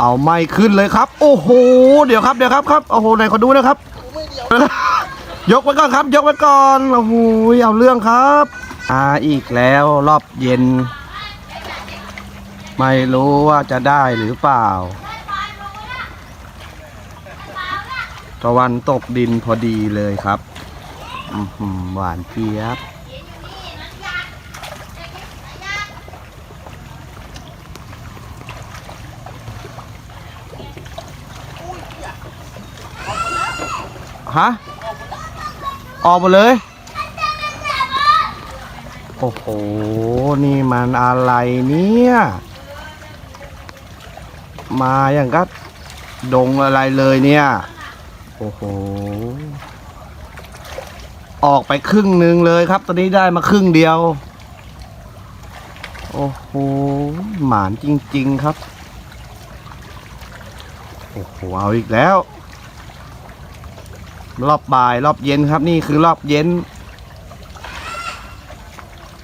เอาไม่ขึ้นเลยครับ โอ้โห เดี๋ยวครับเดี๋ยวครับครับโอ้โหไหนขอดูนะครับ ยกไว้ก่อนครับ ยกไว้ก่อนโอ้โหเอาเรื่องครับอ่าอีกแล้วรอบเย็น ไม่รู้ว่าจะได้หรือเปล่าตะวันตกดินพอดีเลยครับอื้อหือหวานเจี๊ยบ ฮะ ออกหมาเลย โอ้โห นี่มันอะไรเนี่ย มาอย่างก็ดงอะไรเลยเนี่ย โอ้โห ออกไปครึ่งหนึ่งเลยครับ ตอนนี้ได้มาครึ่งเดียว โอ้โห หมานจริง ๆ ครับ โอ้โห เอาอีกแล้ว รอบบ่ายรอบเย็นครับ นี่คือรอบเย็น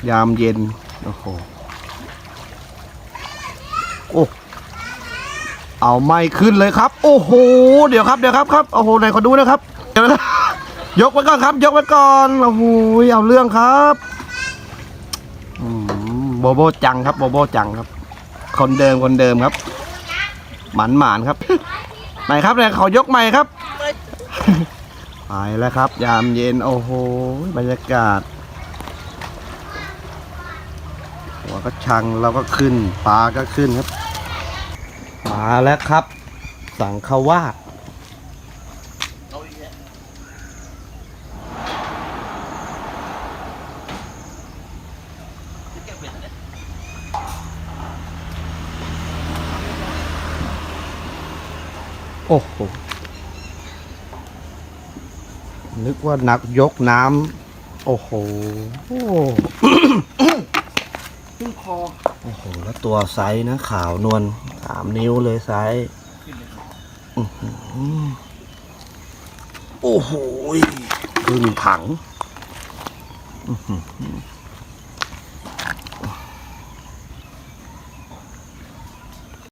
ยามเย็น โอ้โหโอ้เอาไม่ขึ้นเลยครับ โอ้โห เดี๋ยวครับเดี๋ยวครับครับโอ้โหไหนขอดูนะครับเดี๋ยวนะยกไว้ก่อนครับ ยกไว้ก่อนโอ้โหเอาเรื่องครับอืมโบโบจังครับโบโบจังครับ คนเดิมคนเดิมครับ หมันหมานครับไหนครับไหนเขายกใหม่ครับ ไปแล้วครับ ยามเย็น โอ้โห บรรยากาศ หัวก็ชังเราก็ขึ้นปลาก็ขึ้นครับมาแล้วครับ สังขวาสโอ้โห นึกว่านักยกน้ำโอ้โหขึ้นคอโอ้โห แล้วตัวไซส์นะ ขาวนวลสามนิ้วเลยไซส์อื้อหือโอ้โหครึ่งถัง อื้อหือ